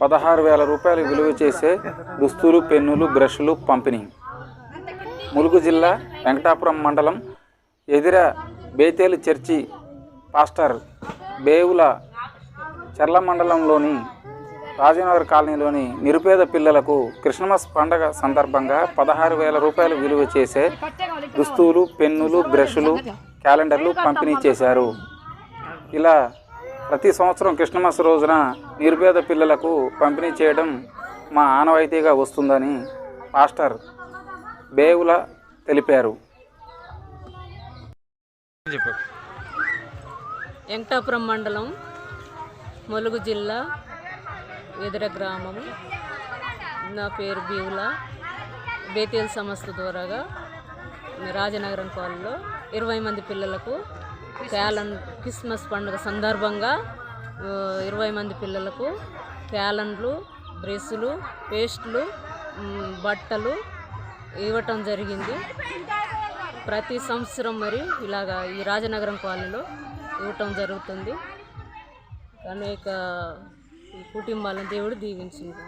పదహారు వేల రూపాయలు విలువ చేసే దుస్తులు పెన్నులు బ్రష్లు పంపిణీ. ములుగు జిల్లా వెంకటాపురం మండలం Edira Bethel church pastor Bevula Charla మండలంలోని రాజనగర్ కాలనీలోని నిరుపేద పిల్లలకు క్రిస్మస్ పండగ సందర్భంగా పదహారు వేల రూపాయలు విలువ చేసే దుస్తులు పెన్నులు బ్రష్లు క్యాలెండర్లు పంపిణీ చేశారు. ఇలా ప్రతి సంవత్సరం క్రిస్మస్ రోజున నిరుపేద పిల్లలకు పంపిణీ చేయడం మా ఆనవాయితీగా వస్తుందని పాస్టర్ బేవుల తెలిపారు. వెంకటాపురం మండలం ములుగు జిల్లా ఎదుర గ్రామం. నా పేరు బీవుల. బేతేల్ సంస్థ ద్వారాగా రాజనగరం కాలనీలో ఇరవై మంది పిల్లలకు క్యాలన్ క్రిస్మస్ పండుగ సందర్భంగా ఇరవై మంది పిల్లలకు క్యాలన్లు డ్రెస్సులు పేస్టులు బట్టలు ఇవ్వటం జరిగింది. ప్రతి సంవత్సరం మరి ఇలాగా ఈ రాజనగరం కాలనీలో ఇవ్వటం జరుగుతుంది. అనేక కుటుంబాలను దేవుడు దీవించింది.